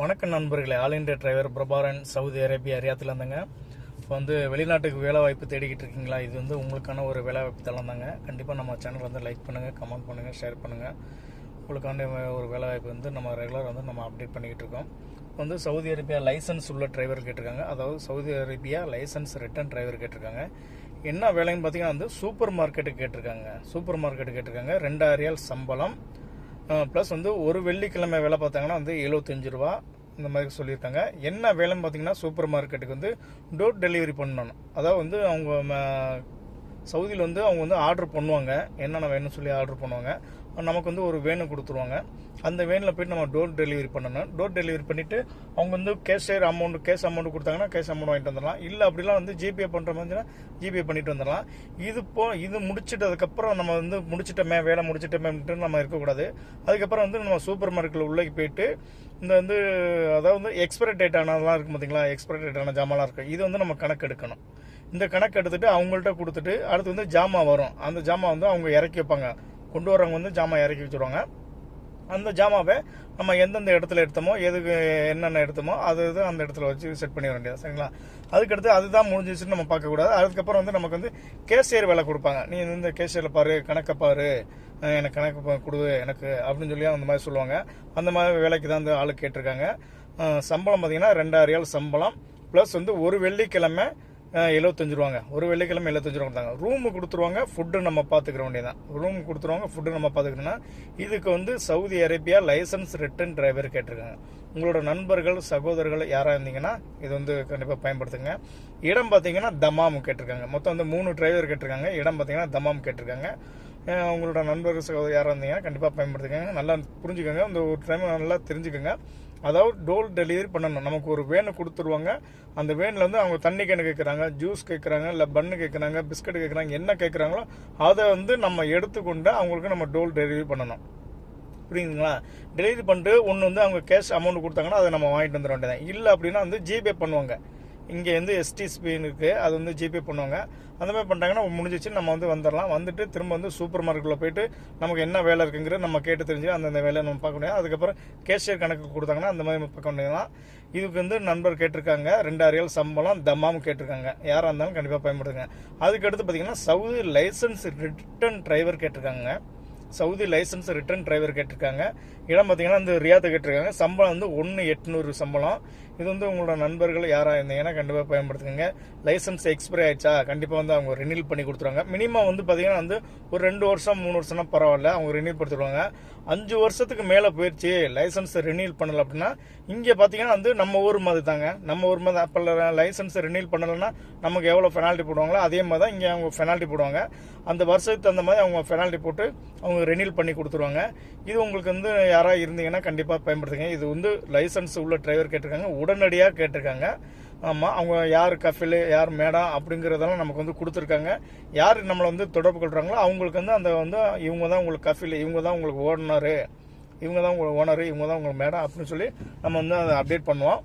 வணக்கம் நண்பர்களே. All India driver பிரபாரன் Saudi Arabia ஏரியாத்தில் இருந்தாங்க இப்போ வந்து வெளிநாட்டுக்கு வேலை வாய்ப்பு தேடிக்கிட்டு இருக்கீங்களா? இது வந்து உங்களுக்கான ஒரு வேலை வாய்ப்பு தளம் தாங்க கண்டிப்பாக நம்ம சேனல் வந்து லைக் பண்ணுங்கள் கமெண்ட் பண்ணுங்கள் ஷேர் பண்ணுங்கள் உங்களுக்கான ஒரு வேலை வாய்ப்பு வந்து நம்ம ரெகுலர் வந்து நம்ம அப்டேட் பண்ணிக்கிட்டு இருக்கோம். வந்து சவுதி அரேபியா லைசன்ஸ் உள்ள டிரைவர் கேட்டிருக்காங்க. அதாவது Saudi Arabia license return driver கேட்டிருக்காங்க. என்ன வேலைன்னு பார்த்தீங்கன்னா வந்து சூப்பர் மார்க்கெட்டுக்கு கேட்டிருக்காங்க. சூப்பர் மார்க்கெட்டு கேட்டிருக்காங்க ரெண்டாயிரம் சம்பளம் ப்ளஸ் வந்து ஒரு வெள்ளிக்கிழமை வேலை பார்த்தாங்கன்னா வந்து எழுபத்தஞ்சு ரூபா இந்த மாதிரி சொல்லியிருக்காங்க. என்ன வேலைன்னு பார்த்தீங்கன்னா சூப்பர் மார்க்கெட்டுக்கு வந்து டோர் டெலிவரி பண்ணணும். அதாவது வந்து அவங்க ம- சவுதியில் வந்து அவங்க வந்து ஆர்டர் பண்ணுவாங்க. என்னென்ன வேணும்னு சொல்லி ஆர்டர் பண்ணுவாங்க. நமக்கு வந்து ஒரு வேனு கொடுத்துருவாங்க. அந்த வேனில் போயிட்டு நம்ம டோர் டெலிவரி பண்ணணும். டோர் டெலிவரி பண்ணிவிட்டு அவங்க வந்து கேஷியர் அமௌண்ட் கேஷ் அமௌண்ட் கொடுத்தாங்கன்னா கேஷ் அமௌண்ட் வாங்கிட்டு வந்துடலாம். இல்லை அப்படிலாம் வந்து ஜிபே பண்ணுற மாதிரினா ஜிபே பண்ணிட்டு வந்துடலாம். இது போ இது முடிச்சிட்டதுக்கப்புறம் நம்ம வந்து முடிச்சிட்டோமே வேலை முடிச்சிட்டோமேன்ட்டு நம்ம இருக்கக்கூடாது. அதுக்கப்புறம் வந்து நம்ம சூப்பர் மார்க்கெட்டில் உள்ளே போயிட்டு இந்த வந்து அதாவது எக்ஸ்பைரி டேட் ஆனதெல்லாம் இருக்கும் பார்த்தீங்களா எக்ஸ்பைரி டேட் ஆன ஜாமான்லாம் இருக்கும். இது வந்து நம்ம கணக்கு எடுக்கணும். இந்த கணக்கு எடுத்துட்டு அவங்கள்ட்ட கொடுத்துட்டு அடுத்து வந்து ஜாமா வரும். அந்த ஜாமா வந்து அவங்க இறக்கி வைப்பாங்க. கொண்டு வரவங்க வந்து ஜாமா இறக்கி வச்சுருவாங்க. அந்த ஜாமாவை நம்ம எந்தெந்த இடத்துல எடுத்தோமோ எதுக்கு என்னென்ன எடுத்தோமோ அது இது அந்த இடத்துல வச்சு செட் பண்ணிட வேண்டியது சரிங்களா? அதுக்கடுத்து அதுதான் முடிஞ்சிச்சுன்னு நம்ம பார்க்கக்கூடாது அதுக்கப்புறம் வந்து நமக்கு வந்து கேஷியர் வேலை கொடுப்பாங்க. நீ இந்த கேஷியரில் பாரு கணக்கை பாரு எனக்கு கணக்கு கொடு எனக்கு அப்படின்னு சொல்லி அந்த மாதிரி சொல்லுவாங்க. அந்த மாதிரி வேலைக்கு தான் வந்து ஆள் கேட்டிருக்காங்க. சம்பளம் பார்த்தீங்கன்னா ரெண்டாயிரம் ரியால் சம்பளம். ப்ளஸ் வந்து ஒரு வெள்ளிக்கிழமை எழுபத்தஞ்சு ரூபாங்க ஒரு வெள்ளிக்கிழமை எழுபத்தஞ்சு ரூபா கொடுத்தாங்க. ரூம் கொடுத்துருவாங்க ஃபுட்டு நம்ம பார்த்துக்கிற வேண்டியதான் ரூம் கொடுத்துருவாங்க ஃபுட்டு நம்ம பார்த்துக்கணும்னா இதுக்கு வந்து Saudi Arabia license return driver கேட்டிருக்காங்க. உங்களோட நண்பர்கள் சகோதரர்கள் யாராக இருந்தீங்கன்னா இது வந்து கண்டிப்பாக பயன்படுத்துங்க. இடம் பார்த்தீங்கன்னா தமாம் கேட்டிருக்காங்க. மொத்தம் வந்து மூணு டிரைவர் கேட்டிருக்காங்க. இடம் பார்த்தீங்கன்னா தமாம் கேட்டிருக்காங்க. உங்களோட நண்பர்கள் சகோதரர் யாராக இருந்தீங்கன்னா கண்டிப்பாக பயன்படுத்திக்கங்க. நல்லா புரிஞ்சுக்கோங்க. இந்த ஒரு டைம் நல்லா தெரிஞ்சுக்கோங்க. அதாவது டோர் டெலிவரி பண்ணணும். நமக்கு ஒரு வேனு கொடுத்துருவாங்க. அந்த வேனில் வந்து அவங்க தண்ணி கேனு கேட்குறாங்க ஜூஸ் கேட்குறாங்க இல்லை பன்னு கேட்குறாங்க பிஸ்கட் கேட்குறாங்க என்ன கேட்குறாங்களோ அதை வந்து நம்ம எடுத்துக்கொண்டு அவங்களுக்கு நம்ம டோர் டெலிவரி பண்ணணும். புரியுதுங்களா? டெலிவரி பண்ணிட்டு ஒன்று வந்து அவங்க கேஷ் அமௌண்ட் கொடுத்தாங்கன்னா அதை நம்ம வாங்கிட்டு வந்துட வேண்டியதான் இல்லை அப்படின்னா வந்து ஜிபே பண்ணுவாங்க. இங்கே வந்து எஸ்டிஸ்பின்னு இருக்குது அது வந்து ஜிபே பண்ணுவாங்க. அந்த மாதிரி பண்ணிட்டாங்கன்னா முடிஞ்சிச்சு நம்ம வந்து வந்துடலாம். வந்துட்டு திரும்ப வந்து சூப்பர் மார்க்கெட்டில் போயிட்டு நமக்கு என்ன வேலை இருக்குங்கிறது நம்ம கேட்டு தெரிஞ்சு அந்தந்த வேலையை நம்ம பார்க்க முடியும் அதுக்கப்புறம் கேஷியர் கணக்கு கொடுத்தாங்கன்னா அந்த மாதிரி பார்க்க முடியலாம் இதுக்கு வந்து நண்பர் கேட்டிருக்காங்க. ரெண்டாயிரம் சம்பளம் தம்மாம் கேட்டிருக்காங்க. யாராக இருந்தாலும் கண்டிப்பாக பயன்படுத்துங்க. அதுக்கு அடுத்து பார்த்தீங்கன்னா சவுதி லைசன்ஸ் ரிட்டன் டிரைவர் கேட்டிருக்காங்க. சவுதி லைசன்ஸ் ரிட்டர்ன் டிரைவர் கேட்டிருக்காங்க. இடம் பார்த்தீங்கன்னா இந்த ரியாத்தை கேட்டிருக்காங்க. சம்பளம் வந்து ஒன்று எட்நூறு சம்பளம். இது வந்து உங்களோட நண்பர்கள் யாராக இருந்தீங்கன்னா கண்டிப்பாக பயன்படுத்துங்க லைசன்ஸ் எக்ஸ்பைரி ஆயிடுச்சா? கண்டிப்பாக வந்து அவங்க ரினியூல் பண்ணி கொடுத்துருவாங்க. மினிமம் வந்து பார்த்தீங்கன்னா வந்து ஒரு ரெண்டு வருஷம் மூணு வருஷம்னா பரவாயில்ல. அவங்க ரினியூல் படுத்துருவாங்க அஞ்சு வருஷத்துக்கு மேலே போயிடுச்சு லைசன்ஸ் ரினியூல் பண்ணல அப்படின்னா இங்கே பார்த்தீங்கன்னா வந்து நம்ம ஊர் மாதிரி தாங்க. நம்ம ஊர் மாதிரி அப்போ லைசன்ஸ் ரினியூல் பண்ணலைன்னா நமக்கு எவ்வளோ பெனால்ட்டி போடுவாங்களோ அதே மாதிரி தான் இங்கே அவங்க பெனால்ட்டி போடுவாங்க. அந்த வருஷத்துக்கு தகுந்த மாதிரி அவங்க பெனால்ட்டி போட்டு அவங்க ரினியூல் பண்ணி கொடுத்துருவாங்க. இது உங்களுக்கு வந்து யாராக இருந்தீங்கன்னா கண்டிப்பாக பயன்படுத்துங்க இது வந்து லைசன்ஸ் உள்ள டிரைவர் கேட்டிருக்காங்க. உடனடியாக கேட்டிருக்காங்க. ஆமாம் அவங்க யார் கஃபில் யார் மேடம் அப்படிங்கிறதெல்லாம் நமக்கு வந்து கொடுத்துருக்காங்க. யார் நம்மளை வந்து தொடர்பு கொள்கிறாங்களோ அவங்களுக்கு வந்து அந்த வந்து இவங்க தான் உங்களுக்கு கஃபில் இவங்க தான் உங்களுக்கு ஓனரு இவங்க தான் உங்களுக்கு ஓனரு இவங்க தான் உங்களுக்கு மேடம் அப்படின்னு சொல்லி நம்ம வந்து அதை அப்டேட் பண்ணுவோம்.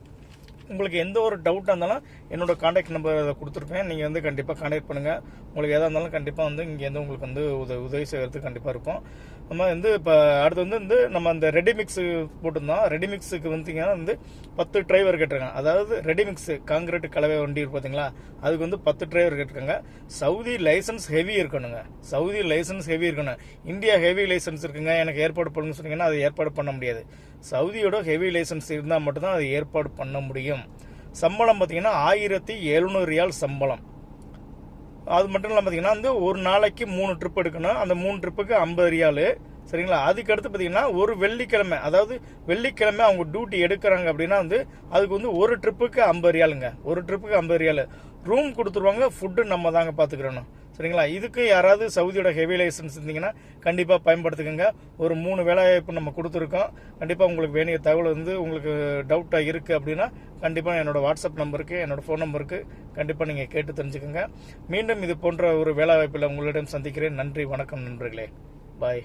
உங்களுக்கு எந்த ஒரு டவுட்டாக இருந்தாலும் என்னோட காண்டாக்ட் நம்பர் கொடுத்துருப்பேன். நீங்கள் வந்து கண்டிப்பாக காண்டாக்ட் பண்ணுங்கள் உங்களுக்கு எதாக இருந்தாலும் கண்டிப்பாக வந்து இங்கேருந்து உங்களுக்கு வந்து உதவி உதவி செய்கிறதுக்கு கண்டிப்பாக இருக்கும். நம்ம வந்து இப்போ அடுத்து வந்து வந்து நம்ம அந்த ரெடிமிக்ஸு போட்டிருந்தோம். ரெடிமிக்ஸுக்கு வந்துட்டிங்கன்னா வந்து பத்து டிரைவர் கேட்டிருக்காங்க. அதாவது ரெடிமிக்ஸ் காங்கிரீட் கலவை வண்டி பார்த்தீங்களா அதுக்கு வந்து பத்து டிரைவர் கேட்டிருக்காங்க. சவுதி லைசன்ஸ் ஹெவி இருக்கணுங்க. சவுதி லைசன்ஸ் ஹெவி இருக்கணும். இந்தியா ஹெவி லைசன்ஸ் இருக்குங்க. எனக்கு ஏற்பாடு பண்ணுங்க சொன்னீங்கன்னா அது ஏற்பாடு பண்ண முடியாது. சவுதியோட ஹெவி லைசன்ஸ் இருந்தால் மட்டும்தான் அது ஏற்பாடு பண்ண முடியும். சம்பளம் பார்த்தீங்கன்னா ஆயிரத்தி எழுநூறு ரியால் சம்பளம். அது மட்டும் இல்லாமல் பார்த்தீங்கன்னா வந்து ஒரு நாளைக்கு மூணு ட்ரிப் எடுக்கணும். அந்த மூணு ட்ரிப்புக்கு ஐம்பது ரியாலு. சரிங்களா? அதுக்கடுத்து பார்த்தீங்கன்னா ஒரு வெள்ளிக்கிழமை அதாவது வெள்ளிக்கிழமை அவங்க டியூட்டி எடுக்கிறாங்க அப்படின்னா வந்து அதுக்கு வந்து ஒரு ட்ரிப்புக்கு ஐம்பது ரியாலுங்க. ஒரு ட்ரிப்புக்கு ஐம்பது ரியாலு. ரூம் கொடுத்துருவாங்க ஃபுட்டு நம்ம தாங்க பார்த்துக்கிறணும் சரிங்களா? இதுக்கு யாராவது சவுதியோட ஹெவி லைசன்ஸ் இருந்தீங்கன்னா கண்டிப்பாக பயன்படுத்துக்கோங்க. ஒரு மூணு வேலைவாய்ப்பு நம்ம கொடுத்துருக்கோம். கண்டிப்பாக உங்களுக்கு வேண்டிய தகவல் வந்து உங்களுக்கு டவுட்டாக இருக்குது அப்படின்னா கண்டிப்பாக என்னோட வாட்ஸ்அப் நம்பருக்கு என்னோட ஃபோன் நம்பருக்கு கண்டிப்பாக நீங்கள் கேட்டு தெரிஞ்சுக்கோங்க. மீண்டும் இது போன்ற ஒரு வேலைவாய்ப்பில் உங்களிடம் சந்திக்கிறேன். நன்றி வணக்கம் நண்பர்களே. பாய்